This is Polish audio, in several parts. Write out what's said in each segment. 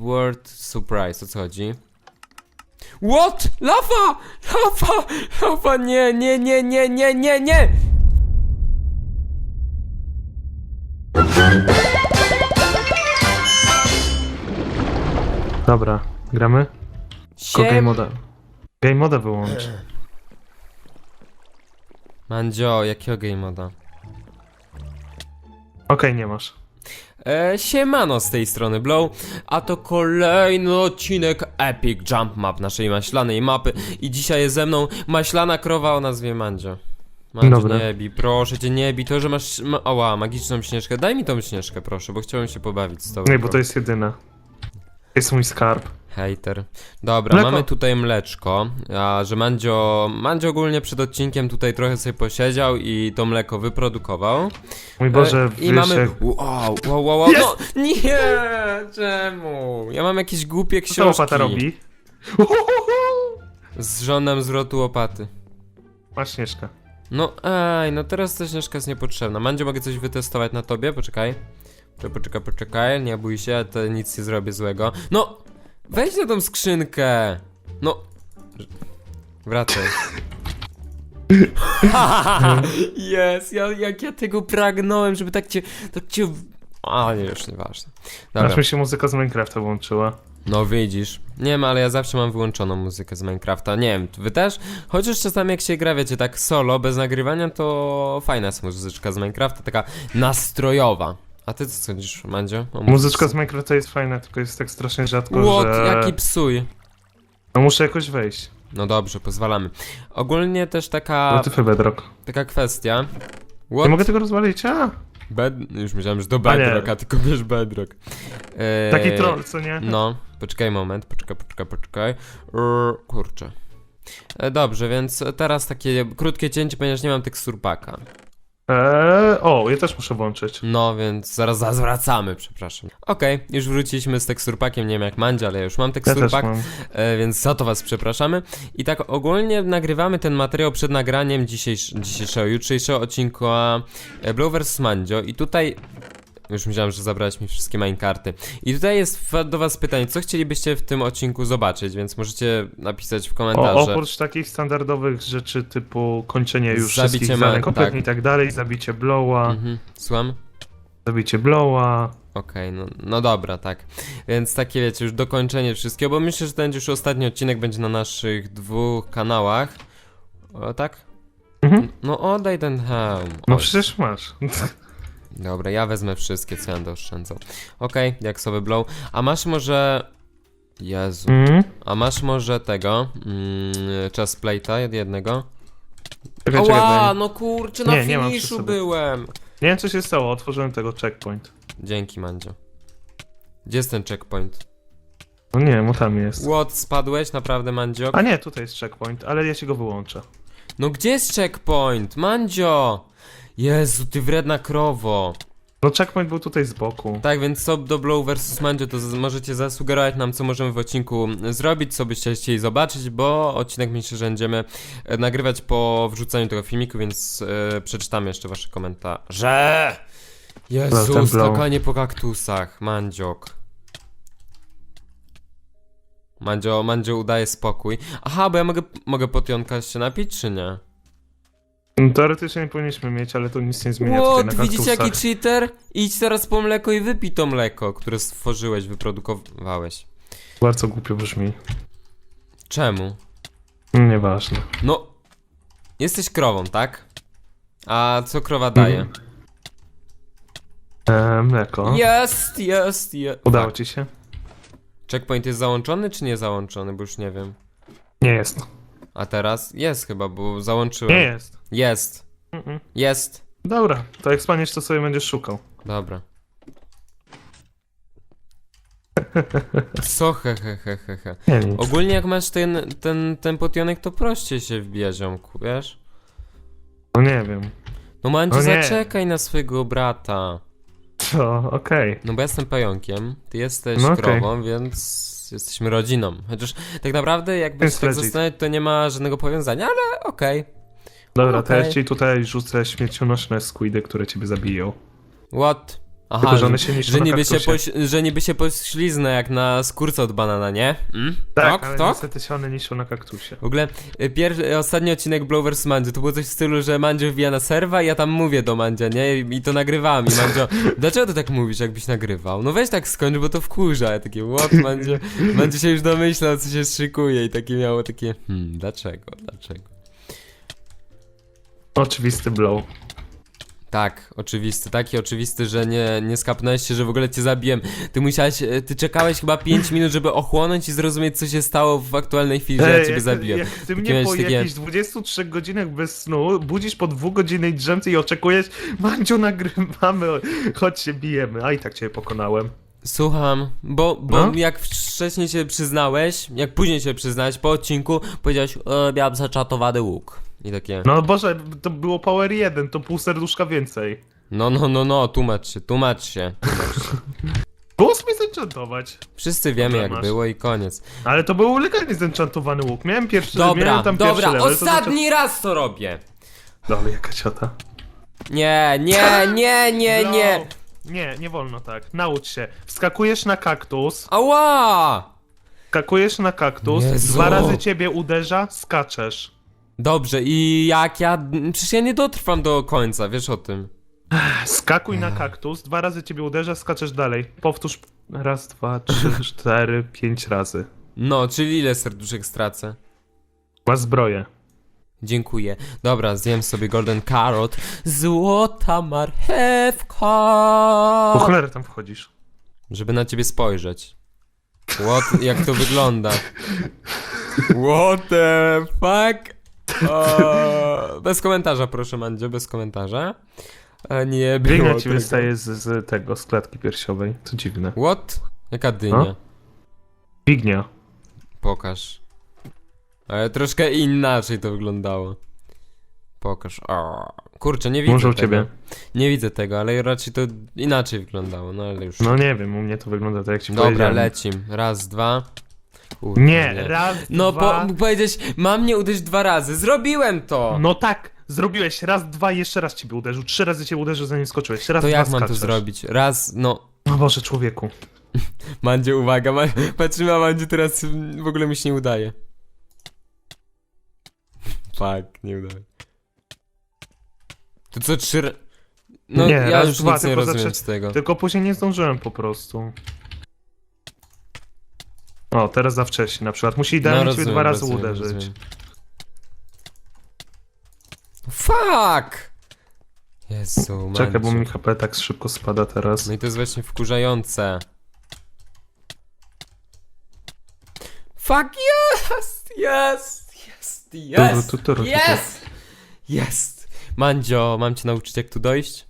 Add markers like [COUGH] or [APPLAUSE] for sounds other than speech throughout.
World Surprise, o co chodzi? What? Lawa! Lawa! Lawa! Nie, nie, nie, nie, nie, nie, nie! Dobra, gramy? Tylko game Siem... moda. Game moda wyłącz. Mandzio, jakiego game moda? Okej, nie masz. E, siemano z tej strony Blow, a to kolejny odcinek Epic Jump Map naszej maślanej mapy i dzisiaj jest ze mną maślana krowa o nazwie Mandzio. Mandzio, Dobra. nie bij, proszę cię, nie bij, to, że masz, ma, oła, magiczną śnieżkę, daj mi tą śnieżkę, proszę, bo chciałem się pobawić z tobą. Nie, bo to jest jedyna. Jest mój skarb. Hater. Dobra, Mleko. mamy tutaj mleczko, a że Mandzio, Mandzio ogólnie przed odcinkiem tutaj trochę sobie posiedział i to mleko wyprodukował. Mój Boże, E, I mamy. jak... Wow, wow, wow, wow. No nie! Czemu? Ja mam jakieś głupie Co ta łopata książki. robi? Z żonem zwrotu łopaty. Masz śnieżkę. No ej, no teraz ta śnieżka jest niepotrzebna. Mandzio, mogę coś wytestować na tobie? Poczekaj. Poczekaj, poczekaj, poczekaj. Nie bój się, to nic nie zrobię złego. No! Wejdź na tą skrzynkę! No! Wracaj. [LAUGHS] Jest, ja, jak ja tego pragnąłem, żeby tak cię, tak cię... A, nie, już nieważne. Dobra. Aż mi się muzyka z Minecrafta włączyła. No widzisz. Nie wiem, ale ja zawsze mam wyłączoną muzykę z Minecrafta. Nie wiem, wy też? Chociaż czasami jak się gra, wiecie, tak solo, bez nagrywania, to fajna jest muzyczka z Minecrafta, taka nastrojowa. A ty co sądzisz, Mandzio? o Muzyczka z Minecrafta jest fajna, tylko jest tak strasznie rzadko, Łot, że... jaki psuj. No muszę jakoś wejść. No dobrze, pozwalamy. Ogólnie też No taka, ty Bedrock. taka kwestia. Nie What? mogę tego rozwalić, a? Bed... Już myślałem, że to A nie. Bedrock, a tylko wiesz Bedrock. Eee, Taki troll, co nie? No, poczekaj moment, poczekaj, poczekaj, poczekaj. Yy, kurczę. E, dobrze, więc teraz takie krótkie cięcie, ponieważ nie mam tekstur paka. Eee, o, ja też muszę włączyć. No, więc zaraz zwracamy, przepraszam. Okej, już wróciliśmy z tekstur pakiem, nie wiem jak Mandzia, ale ja już mam Ja tekstur też pak, mam. e, więc za to was przepraszamy. I tak ogólnie nagrywamy ten materiał przed nagraniem dzisiejsz, dzisiejszego, jutrzejszego odcinka e, Blow vs Mandzio i tutaj... Już myślałem, że zabrałeś mi wszystkie minekarty. I tutaj jest do was pytanie, co chcielibyście w tym odcinku zobaczyć, więc możecie napisać w O, komentarze. oprócz takich standardowych rzeczy typu kończenie już Zabicie wszystkich zadań kompletnie tak. i tak dalej, zabicie blowa, Mhm, słucham? zabicie blowa, Okej, no, no dobra, tak. Więc takie wiecie, już dokończenie wszystkiego, bo myślę, że będzie już ostatni odcinek, będzie na naszych dwóch kanałach. O, tak? Mhm. No oddaj ten hełm. No przecież masz. Dobra, ja wezmę wszystkie, co ja będę oszczędzał. Okej, jak sobie blow. A masz może... Jezu. Mhm. A masz może tego... Mm, czas plate'a jednego? Czekaj, czekaj, Ała, daj. no kurczę, na Nie, nie mam przy finiszu sobie. byłem. Nie wiem co się stało, otworzyłem tego checkpoint. Dzięki, Mandzio. Gdzie jest ten checkpoint? No nie, mu tam jest. What, spadłeś naprawdę, Mandzio? A nie, tutaj jest checkpoint, ale ja ci go wyłączę. No gdzie jest checkpoint? Mandzio! Jezu, ty wredna krowo. No checkpoint był tutaj z boku. Tak, więc co do Blow vs Mandzio, to z- możecie zasugerować nam, co możemy w odcinku zrobić, co byście chcieli zobaczyć, bo odcinek myślę, że będziemy e, nagrywać po wrzuceniu tego filmiku, więc e, przeczytamy jeszcze wasze komentarze. Jezu, ten Blow. skakanie po kaktusach, Mandziok. Mandzio, Mandzio udaje spokój. Aha, bo ja mogę, mogę potionka się napić, czy nie? No, teoretycznie nie powinniśmy mieć, ale to nic nie zmienia tutaj What? na Widzicie jaki cheater? Idź teraz po mleko i wypij to mleko, które stworzyłeś, wyprodukowałeś. Bardzo głupio brzmi. Czemu? Nieważne. No, jesteś krową, tak? A co krowa daje? Mhm. Eee, mleko. Jest, jest, jest. Udało ci się? Checkpoint jest załączony czy nie załączony, bo już nie wiem. Nie jest. A teraz? Jest chyba, bo załączyłem. Nie jest. Jest, Mm-mm. jest. Dobra, to jak spaniesz, to sobie będziesz szukał. Dobra. Co he he he he he. Ogólnie jak masz ten, ten, ten potionek, to prościej się wbija ziomku, wiesz? No nie wiem. No Mandziu, No nie. zaczekaj na swojego brata. Co? Okej. No bo ja jestem pająkiem, ty jesteś No krową, więc jesteśmy rodziną. Chociaż tak naprawdę jakby się tak legit. zastanawiać, to nie ma żadnego powiązania, ale okej. Dobra, to Okej. ja ci tutaj rzucę śmiercionośne squidy, które ciebie zabiją. What? Aha, Tylko, że one się niszczą że, niby się poś, że niby się pośliznę jak na skórce od banana, nie? Mm? Tak, Tok, ale tok? niestety się one niszczą na kaktusie. W ogóle y, pierwszy, ostatni odcinek Blow vs. Mandzio to było coś w stylu, że Mandzio wbija na serwa i ja tam mówię do Mandzia, nie? I to nagrywałem i Mandzio, [LAUGHS] dlaczego ty tak mówisz, jakbyś nagrywał? No weź tak skończ, bo to wkurza. Ja takie, what, Mandzio? [LAUGHS] Mandzio się już domyślał, co się szykuje i takie miało takie, hmm, dlaczego, dlaczego? Oczywisty blow. Tak, oczywisty, taki oczywisty, że nie, nie skapnąłeś się, że w ogóle cię zabiłem. Ty musiałeś, e, ty czekałeś chyba 5 [LAUGHS] minut, żeby ochłonąć i zrozumieć, co się stało w aktualnej chwili, że ja ciebie zabiłem. Jak ty mnie miałeś po takie- jakichś 23 godzinach bez snu budzisz po dwugodzinnej drzemce i oczekujesz, Mandziu, nagrywamy, chodź się bijemy. A i tak cię pokonałem. Słucham, bo, bo No? jak wcześniej się przyznałeś, jak później się przyznałeś po odcinku, powiedziałeś, e, miałem zaczatowany łuk. I takie, No Boże, to było power 1, to pół serduszka więcej. no, no, no, no, tłumacz się, tłumacz się. Było [LAUGHS] sobie zenchantować. Wszyscy wiemy, Dobra, jak masz. było i koniec. Ale to był legalnie zenchantowany łuk. Miałem pierwszy, Dobra, miałem tam pierwszy dobra, level. to ostatni raz to robię. zaczą- Ale jaka ciota. Nie, nie, [LAUGHS] nie, nie, No. nie. Nie, nie wolno tak. Naucz się. Wskakujesz na kaktus, Ała! skakujesz na kaktus, Jezu. dwa razy ciebie uderza, skaczesz. Dobrze, i jak ja. Przecież ja nie dotrwam do końca, wiesz o tym. Skakuj na kaktus, dwa razy ciebie uderza, skaczesz dalej. Powtórz raz, dwa, trzy, [LAUGHS] cztery, pięć razy. No, czyli ile serduszek stracę? Ma zbroję. Dziękuję. Dobra, zjem sobie golden carrot. Złota marchewka. Po cholerę tam wchodzisz. Żeby na ciebie spojrzeć. What? Jak to wygląda? [LAUGHS] What the fuck? O, [LAUGHS] bez komentarza, proszę, Mandzio, bez komentarza. A nie było Biegnie ci tego. wystaje z, z tego, z klatki piersiowej. To dziwne. What? Jaka dynia? No. Bignia. Pokaż. Ale troszkę inaczej to wyglądało. Pokaż. O, kurczę, nie widzę Może u tego. ciebie. Nie widzę tego, ale raczej to inaczej wyglądało, no ale już. No nie wiem, u mnie to wygląda tak jak ci Dobra, powiedziałem. lecim. Raz, dwa. Nie, raz, No dwa. po, powiedzieć, mam nie uderzyć dwa razy. Zrobiłem to! No tak, zrobiłeś raz, dwa, jeszcze raz ciebie uderzył. Trzy razy cię uderzył, zanim skoczyłeś. Raz, to dwa, jak mam to skaczesz. zrobić? Raz, no. O Boże, człowieku. [LAUGHS] Mandzie, uwaga, ma, patrzymy, a Mandzie teraz mm, w ogóle mi się nie udaje. Fuck, nie udaje. To co, trzy... ra- No, Nie, ja raz, już dwa, nic nie tylko rozumiem zaczę- z tego. Tylko później nie zdążyłem po prostu. O, teraz za wcześnie na przykład. Musi idealnie ciebie rozumiem, dwa razy rozumiem, uderzyć. rozumiem. Fuck! Jezu, Czekaj, bo mi HP tak szybko spada teraz. No i to jest właśnie wkurzające. Fuck jest! Jest! Jest! Jest! Jest! Jest! Mandzio, mam cię nauczyć jak tu dojść?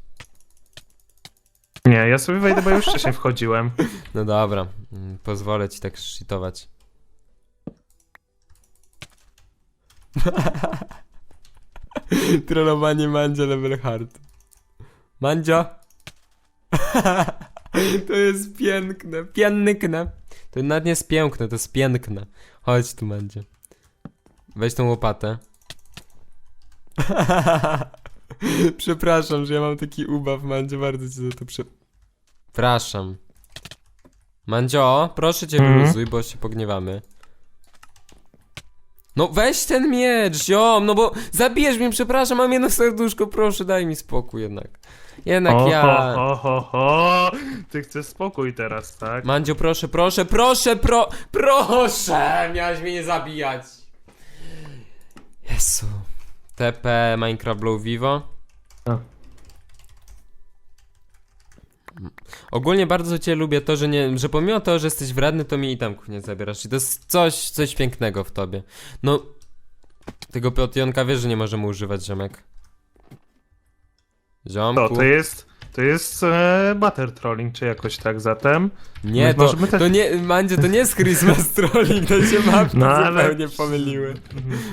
Nie, ja sobie wejdę, bo już wcześniej wchodziłem. [LAUGHS] No dobra, mm, pozwolę ci tak shitować. [LAUGHS] Trollowanie Mandzio level hard. Mandzio? [LAUGHS] to jest piękne, piękne. To nawet nie jest piękne, to jest piękne. Chodź tu, Mandzio. Weź tą łopatę. [LAUGHS] Przepraszam, że ja mam taki ubaw, Mandzio, bardzo cię za to przepraszam. Mandzio, proszę cię Mhm. wyluzuj, bo się pogniewamy. No weź ten miecz, ziom, no bo zabijesz mnie, przepraszam, mam jedno serduszko, proszę, daj mi spokój jednak. Jednak ja... ho, ho, ho. Ty chcesz spokój teraz, tak? Mandzio, proszę, proszę, proszę, pro... Proszę! Miałeś mnie nie zabijać. Jezu. TP Minecraft Blow Vivo. A. Ogólnie bardzo cię lubię to, że nie, że pomimo to, że jesteś wredny, to mi itemków nie zabierasz. I to jest coś, coś pięknego w tobie. No, tego potionka wiesz, że nie możemy używać, ziomek. Ziomku. To, to jest... To jest e, butter trolling, czy jakoś tak zatem. Nie, My to, też- to nie, Mandzie, to nie jest Christmas [LAUGHS] trolling, to się mapki No, ale- zupełnie pomyliły.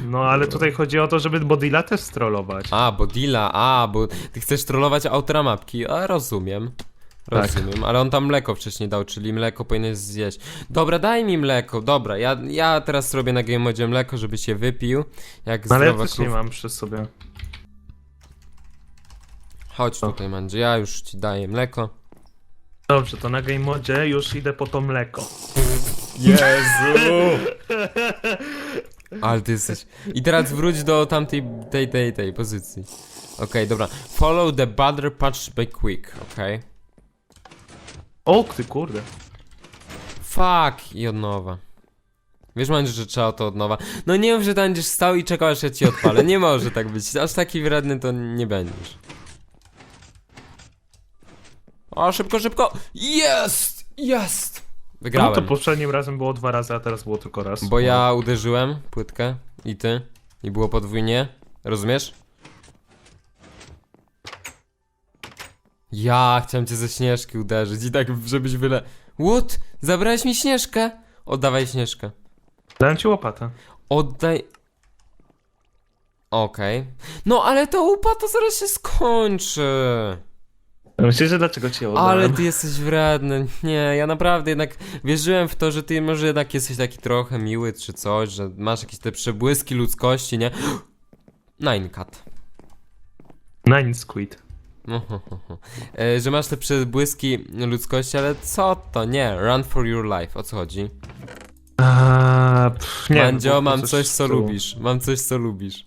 No ale tutaj chodzi o to, żeby Bodila też strollować. A, bo deala, a, bo ty chcesz trollować autora mapki, a rozumiem. Tak. Rozumiem, ale on tam mleko wcześniej dał, czyli mleko powinieneś zjeść. Dobra, daj mi mleko, dobra, ja, ja teraz robię na game modzie mleko, żeby się wypił, jak No, ale ja też nie krów. mam przy sobie. Chodź O. tutaj, Mandzie, ja już ci daję mleko. Dobrze, to na game modzie już idę po to mleko. Jezu! [LAUGHS] Ale ty jesteś... I teraz wróć do tamtej, tej, tej, tej pozycji. Okej, dobra. Follow the butter patch by quick, okej. O, ty kurde. Fuck! I od nowa. Wiesz, Mandziu, że trzeba to od nowa. No nie mów, że tam będziesz stał i czekał, aż ja ci odpalę. Nie może tak być. Aż taki wredny to nie będziesz. O, szybko, szybko! Jest! Jest! No Wygrałem. to poprzednim razem było dwa razy, a teraz było tylko raz. Bo ja uderzyłem płytkę i ty. I było podwójnie. Rozumiesz? Ja chciałem cię ze śnieżki uderzyć i tak, żebyś wyle... What? Zabrałeś mi śnieżkę? Oddawaj śnieżkę. Dałem ci łopatę. Oddaj... Okej. No ale ta łopata zaraz się skończy. Myślisz, że dlaczego ci ją oddałem? Ale ty jesteś wredny. Nie, ja naprawdę jednak wierzyłem w to, że ty może jednak jesteś taki trochę miły czy coś, że masz jakieś te przebłyski ludzkości, nie? Nine cut. Nine squid. E, że masz te przebłyski ludzkości, ale co to? Nie, run for your life. O co chodzi? Eee, pff, nie Mandzio, mam coś coś co lubisz. Mam coś co lubisz.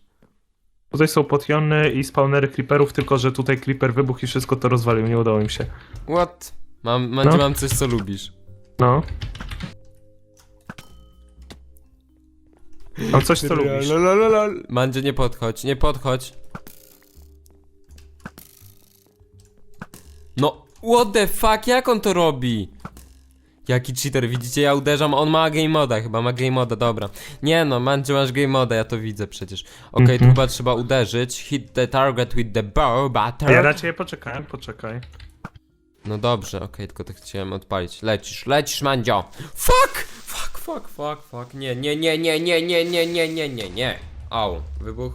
Tutaj są potiony i spawnery creeperów, tylko że tutaj creeper wybuchł i wszystko to rozwalił, nie udało im się. What? Mam, Mandzio, No. mam coś co lubisz. No. Mam coś, co lubisz. Mandzio, nie podchodź, nie podchodź. No, what the fuck, jak on to robi? Jaki cheater, widzicie, ja uderzam, on ma game moda, chyba ma game moda, dobra. Nie no, Mandzio, masz game moda, ja to widzę przecież. Okej, tu Mhm. chyba trzeba uderzyć, hit the target with the bow, butter. Ja na ciebie poczekałem, poczekaj. No dobrze, okej, tylko to chciałem odpalić. Lecisz, lecisz, Mandzio. Fuck! Fuck, fuck, fuck, fuck. Nie, nie, nie, nie, nie, nie, nie, nie, nie, nie, nie. Au, wybuch,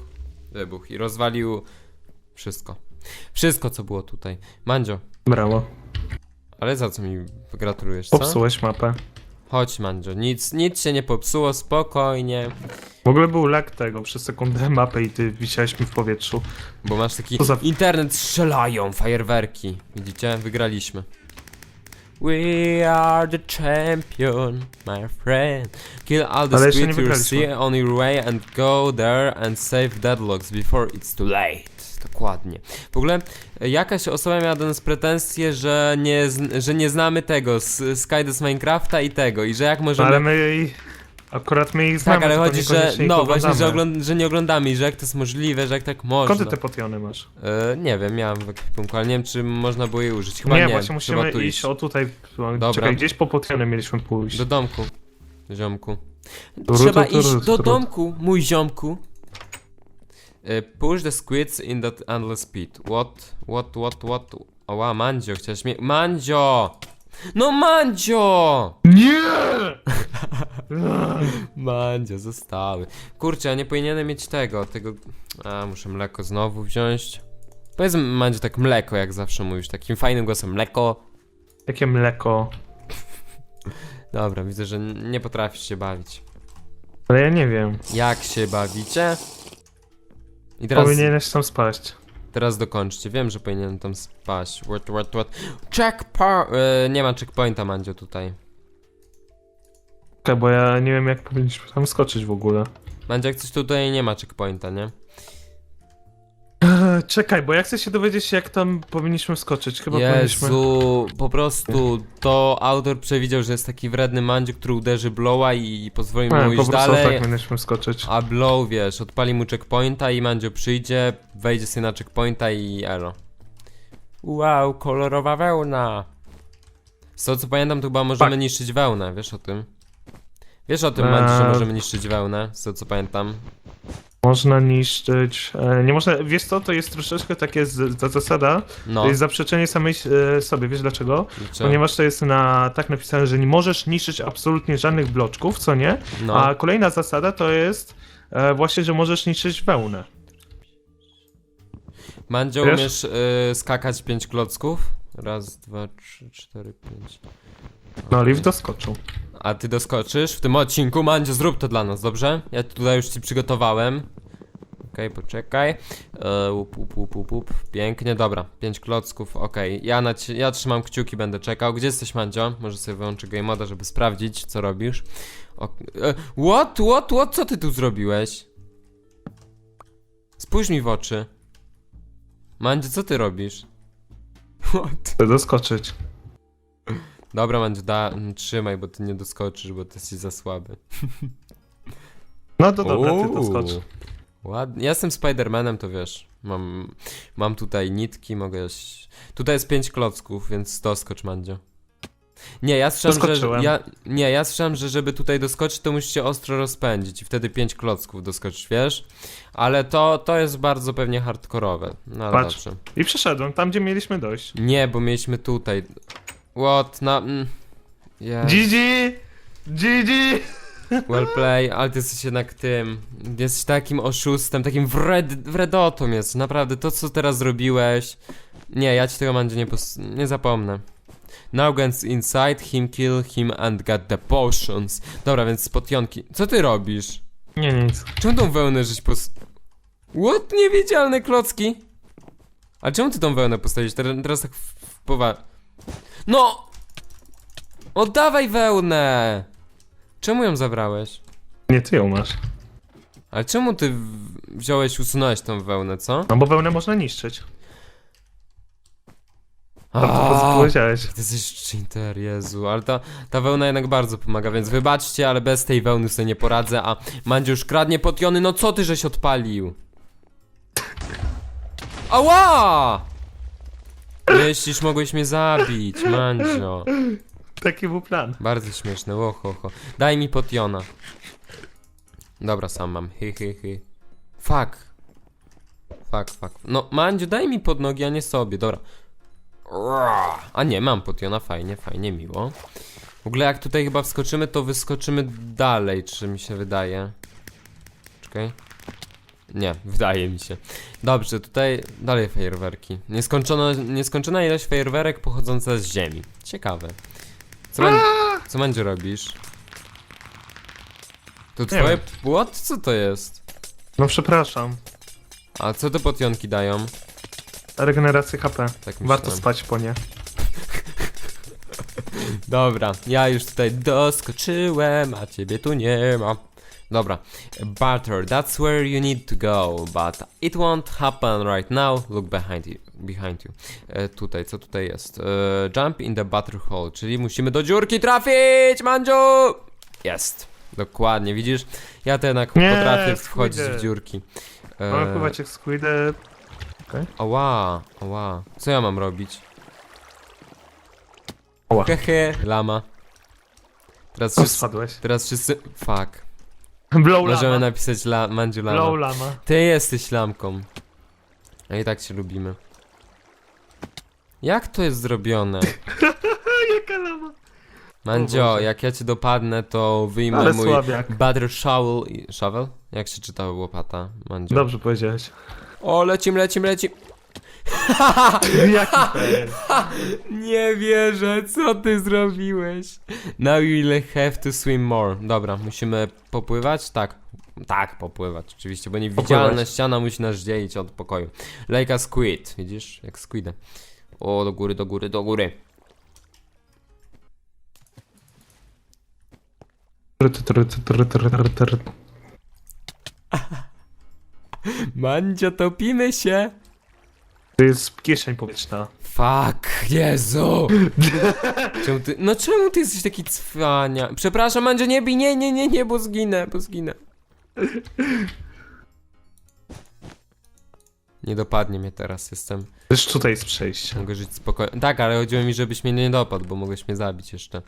wybuch i rozwalił wszystko. Wszystko, co było tutaj. Mandzio, Brawo. Ale za co mi gratulujesz, co? Popsułeś mapę. Chodź, Mandzio, nic, nic się nie popsuło, spokojnie. W ogóle był lag tego, przez sekundę [LAUGHS] mapy i ty wisiałeś mi w powietrzu. Bo masz taki internet, strzelają fajerwerki. Widzicie? Wygraliśmy. We are the champion, my friend. Kill all the Ale jeszcze nie squid you wygraliśmy. see on your way and go there and save deadlocks before it's too late. Dokładnie. W ogóle e, jakaś osoba miała do nas pretensje, że nie, że nie znamy tego z Skydes z Minecrafta i tego i że jak możemy... Ale my akurat my ich znamy, tak, ale chodzi, że no właśnie, że, ogląd- że nie oglądamy i że jak to jest możliwe, że jak tak można. Skąd ty te potiony masz? E, nie wiem, miałem w ekwipunku, ale nie wiem, czy można było jej użyć. Chyba nie, nie, właśnie trzeba musimy tu iść, iść. o tutaj. Dobra. Czekaj, gdzieś po potiony mieliśmy pójść. Do domku, ziomku. Trzeba iść do domku, mój ziomku. E, push the squids in that endless speed. What, what, what, what? Oła, Mandzio, chciałeś mnie... Mandzio! No Mandzio! Nie! [LAUGHS] Mandzio, zostały. Kurczę, ja nie powinienem mieć tego, tego... A, muszę mleko znowu wziąć. Powiedz Mandzio tak mleko, jak zawsze mówisz, takim fajnym głosem mleko. Jakie mleko. Dobra, widzę, że nie potrafisz się bawić. Ale ja nie wiem. Jak się bawicie? I teraz, Powinieneś tam spaść. teraz dokończcie. Wiem, że powinienem tam spaść. What, what, what? Checkpoint! E, nie ma checkpointa, Mandzio, tutaj. Czekaj, bo ja nie wiem jak powinniśmy tam skoczyć w ogóle. Mandzio, jak coś tutaj nie ma checkpointa, nie? Eee, Czekaj, bo ja chcę się dowiedzieć jak tam powinniśmy skoczyć. Chyba powinniśmy... Jezu, po prostu to autor przewidział, że jest taki wredny Mandzio, który uderzy Blowa i pozwoli mu A, po iść prostu tak dalej. powinniśmy skoczyć. A Blow, wiesz, odpali mu checkpointa i Mandzio przyjdzie, wejdzie sobie na checkpointa i elo. Wow, kolorowa wełna. Z tego co pamiętam, to chyba możemy Tak. niszczyć wełnę, wiesz o tym? Wiesz o tym, Mandzio, że Eee. możemy niszczyć wełnę, z tego co pamiętam. Można niszczyć. E, nie można. Wiesz co, to jest troszeczkę takie z, ta zasada. No, To jest zaprzeczenie samej e, sobie. Wiesz dlaczego? co? Ponieważ to jest na tak napisane, że nie możesz niszczyć absolutnie żadnych bloczków, co nie? no. A kolejna zasada to jest e, właśnie, że możesz niszczyć wełnę. Mandzio, wiesz? umiesz y, skakać pięć klocków? Raz, dwa, trzy, cztery, pięć. No, Okej. Liv doskoczył. A ty doskoczysz w tym odcinku, Mandzio, zrób to dla nas, dobrze? Ja tutaj już ci przygotowałem. Poczekaj, poczekaj. E, łup, łup, łup, łup, łup. Pięknie, dobra. Pięć klocków, okej. Ja, na ja trzymam kciuki, będę czekał. Gdzie jesteś, Mandzio? Może sobie wyłączę game moda, żeby sprawdzić, co robisz. O, e, what, what, what? Co ty tu zrobiłeś? Spójrz mi w oczy. Mandzio, co ty robisz? [LAUGHS] What? Chcę doskoczyć. Dobra, Mandzio, da, trzymaj, bo ty nie doskoczysz, bo ty jesteś za słaby. No to dobra, ty Uuu, doskocz. Ładnie. Ja jestem Spidermanem, to wiesz. Mam, mam tutaj nitki, mogę. Tutaj jest pięć klocków, więc doskocz, Mandzio. Nie, ja słyszałem, że. Ja, nie, ja słyszałem, że żeby tutaj doskoczyć, to musicie ostro rozpędzić i wtedy pięć klocków doskoczysz, wiesz? Ale to, to jest bardzo pewnie hardkorowe. No Patrz. dobrze. I przeszedłem tam, gdzie mieliśmy dojść. Nie, bo mieliśmy tutaj. What? Na. Mm. GG! GG! Well play, ale ty jesteś jednak tym. Jesteś takim oszustem, takim wred, wredotą jest. Naprawdę, to co teraz zrobiłeś. Nie, ja ci tego Mandzie nie, pos- nie zapomnę. Now gets inside him, kill him and get the potions. Dobra, więc z potionki. Co ty robisz? Nie, nic. Czemu tą wełnę żeś pos... What? Niewidzialne klocki? A czemu ty tą wełnę postawić? Teraz, teraz tak w, w powa... No! Oddawaj wełnę! Czemu ją zabrałeś? Nie, ty ją masz. Ale czemu ty w- wziąłeś, usunąłeś tą wełnę, co? No bo wełnę można niszczyć. To po co Aaaa, powiedziałeś? Ty jesteś cheater, Jezu, ale ta, ta wełna jednak bardzo pomaga, więc wybaczcie, ale bez tej wełny sobie nie poradzę, a Mandziu już kradnie potiony, no co ty żeś odpalił? Ała! Myślisz, mogłeś mnie zabić, Mandzio. Taki był plan. Bardzo śmieszne, łohoho. Daj mi potiona. Dobra, sam mam, hy, hy, hy. Fuck. Fuck, fuck. No, Mandziu, daj mi pod nogi, a nie sobie, dobra. A nie, mam potiona, fajnie, fajnie, miło. W ogóle jak tutaj chyba wskoczymy, to wyskoczymy dalej, czy mi się wydaje. Czekaj. Nie, wydaje mi się. Dobrze, tutaj dalej fajerwerki. Nieskończona, nieskończona ilość fajerwerek pochodząca z ziemi. Ciekawe. Co, man, co Mandziu robisz? To twoje... wiem. What? Co to jest? No przepraszam. A co te potionki dają? Regenerację HP. Tak Warto myślałem. spać po nie. Dobra, ja już tutaj doskoczyłem, a ciebie tu nie ma. Dobra, Butter, that's where you need to go, but it won't happen right now. Look behind you. Behind you. E, tutaj, co tutaj jest? E, jump in the butter hole, czyli musimy do dziurki trafić, Mandziu! Jest. Dokładnie, widzisz? Ja to jednak Nie, potrafię wchodzić w dziurki. E, Mamy pływać jak Squidy. Ała, ała. Co ja mam robić? Ała. Hehe, lama. Teraz wszyscy, spadłeś. teraz wszyscy... Fuck. Blow Możemy lama. napisać la, Mandziu Blow lama. lama. Ty jesteś lamką. A i tak się lubimy. Jak to jest zrobione? [LAUGHS] Jaka lama? Mandzio, Boże. jak ja cię dopadnę, to wyjmę Ale mój słabiak. butter shovel i... Shovel? Jak się czyta łopata, Mandzio? Dobrze powiedziałeś. O, lecim, lecim, lecim. Jaki. Nie wierzę, co ty zrobiłeś? Now you'll have to swim more. Dobra, musimy popływać? Tak. Tak, popływać, oczywiście, bo niewidzialna Popływać. ściana musi nas dzielić od pokoju. Like a squid, widzisz? Jak squidy. O, do góry, do góry, do góry. Mandzio, topimy się. To jest kieszeń powietrzna. Fuck, Jezu! [LAUGHS] Czemu ty, no czemu ty jesteś taki cwania? Przepraszam, Mandzio, nie bij, nie, nie, nie, nie, bo zginę, bo zginę. Nie dopadnie mnie teraz, jestem, Też tutaj jest przejście. mogę żyć spokojnie. Tak, ale chodziło mi, żebyś mnie nie dopadł, bo mogłeś mnie zabić jeszcze.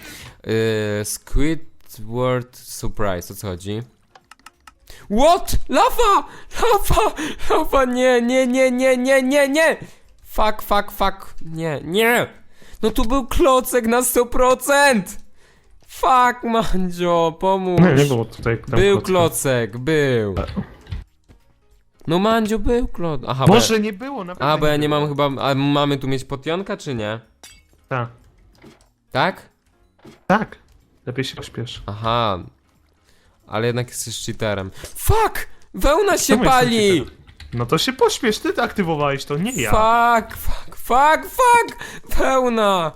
Yy, Squidward Surprise, o co chodzi? What? Lawa! Lawa! Lawa, nie, nie, nie, nie, nie, nie, nie! Fuck, fuck, fuck, nie, nie! No tu był klocek na 100%! Fuck, Mandzio, pomóż! Nie, nie było tutaj. tam Był klocka. klocek, był! No Mandzio, był klocek. Aha, bo Boże, nie było, naprawdę a, bo ja nie było. mam chyba, a mamy tu mieć potionka, czy nie? Tak. Tak? Tak. Lepiej się pośpiesz. Aha. Ale jednak jesteś cheaterem. Fuck! Wełna się Czemu jestem pali! No to się pośpiesz, ty aktywowałeś to, nie ja. Fuck, fuck, fuck, fuck! Wełna!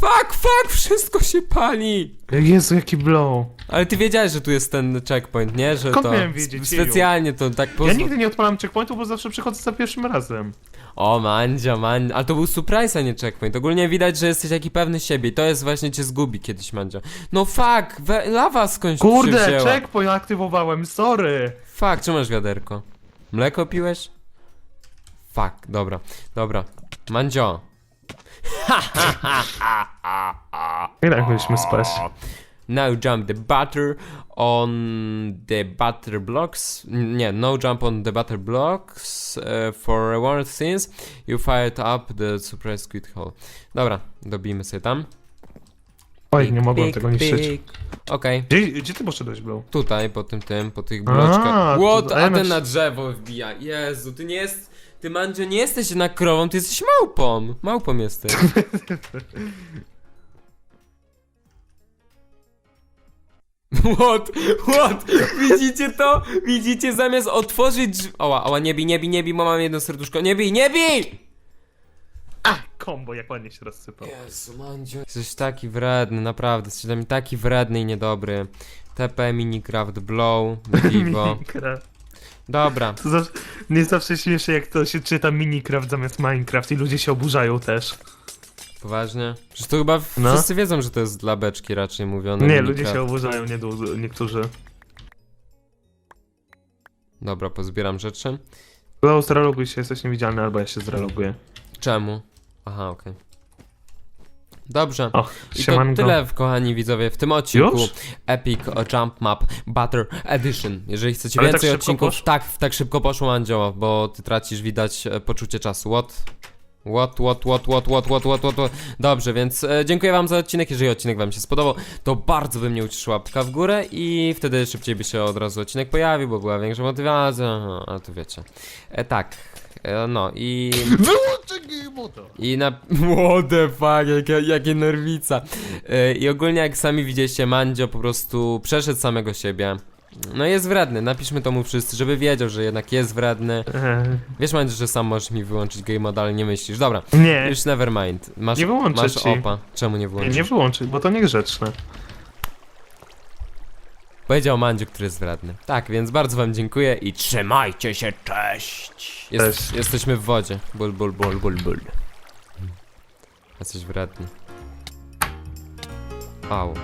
Fuck, fuck, wszystko się pali! Jezu, jaki blow. Ale ty wiedziałeś, że tu jest ten checkpoint, nie? Że Skąd to miałem wiedzieć, jeju? specjalnie to tak Ja pozwól. nigdy nie odpalam checkpointu, bo zawsze przychodzę za pierwszym razem. O, mandzia, mandzia. Ale to był surprise, a nie checkpoint. Ogólnie widać, że jesteś taki pewny siebie i to jest właśnie cię zgubi kiedyś, mandzia. No fuck, we, lawa skądś się Kurde, wzięła. checkpoint aktywowałem, sorry. Fuck, czy masz wiaderko? Mleko piłeś? Fuck, dobra, dobra. Mandzio. Jak mieliśmy spać? Now jump the butter on the butter blocks. Nie, no jump on the butter blocks. Uh, for reward scenes, you fired up the surprise squid hole. Dobra, dobijmy sobie tam. Oj, nie mogłem Pik, tego niszczyć. Okej, Gdzie, gdzie ty poszedłeś, blow? tutaj, po tym tym, po tych A, bloczkach. What? A a ten na drzewo wbija. Jezu, ty nie jest... Ty, Mandzio, nie jesteś jednak krową, ty jesteś małpą. Małpą jesteś. [LAUGHS] What? What? Widzicie to? Widzicie? Zamiast otworzyć drzwi... Oła, oła, nie bij, nie bij, nie bij, bo mam jedno serduszko. Nie bij, nie bij! A, kombo, jak ładnie się rozsypał. Jezu, Mandzio. Jesteś taki wredny, naprawdę. Jesteś dla mnie taki wredny i niedobry. TP, Minicraft, Blow, Vivo. [LAUGHS] Minecraft. Dobra. To zawsze, nie zawsze śmieszę, jak to się czyta Minecraft zamiast Minecraft i ludzie się oburzają też. Poważnie? Przecież to chyba No. wszyscy wiedzą, że to jest dla beczki raczej mówione. Nie, Minecraft. ludzie się oburzają, nie, du- niektórzy. Dobra, pozbieram rzeczy. Blow, zreloguj się, jesteś niewidzialny, albo ja się zreloguję. Czemu? Aha, okej. Dobrze. O, I to tyle, kochani widzowie, w tym odcinku Już? Epic Jump Map Butter Edition. Jeżeli chcecie Ale tak więcej szybko odcinków, poszło? tak, tak szybko poszło Andzioła, bo ty tracisz, widać, e, poczucie czasu. What? What, what, what, what, what, what, what, what, what. Dobrze, więc e, dziękuję wam za odcinek. Jeżeli odcinek wam się spodobał, to bardzo by mnie ucieszyła łapka w górę i wtedy szybciej by się od razu odcinek pojawił, bo była większa motywacja, Aha, a to wiecie. E, tak, e, no i... Wyłączę Gimuta! I na... [LAUGHS] What the fuck, jakie, jakie nerwica. Yy, I ogólnie jak sami widzieliście, Mandzio po prostu przeszedł samego siebie. No jest wredny, napiszmy to mu wszyscy, żeby wiedział, że jednak jest wredny. Wiesz Mandzio, że sam możesz mi wyłączyć game mode, ale nie myślisz. Dobra, Nie, już nevermind. Masz, Nie wyłączę masz ci. opa. Czemu nie nie, wyłączysz? nie wyłączyć, bo to niegrzeczne. Powiedział Mandziu, który jest wredny. Tak, więc bardzo wam dziękuję i trzymajcie się, cześć! Jest, Cześć. Jesteśmy w wodzie. Bul, bul, bul, bul, bul. Jesteś wredny. Au.